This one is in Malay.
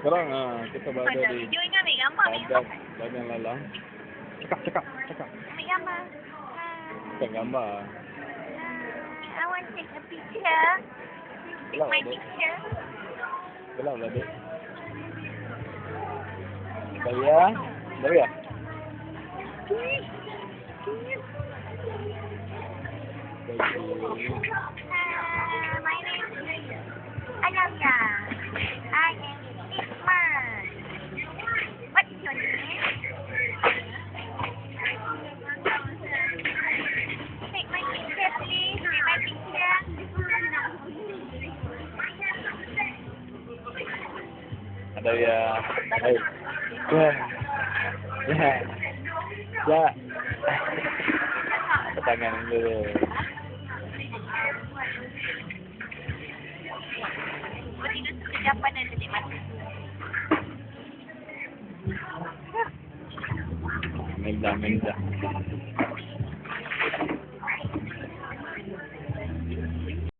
Sekarang ah, kita berada di ambil gambar, Padang Padang Lalang. Cakap, cakap, cakap. ambil gambar. Cakap gambar. I want to take a picture. Take Gelap my picture. Gelap lah adik. Daria. Daria. Daria. Daria. Hey. Ya. Ya. Ya. Tangan dulu. Kau tidur sekejapan dan detik mati. Melda, Melda.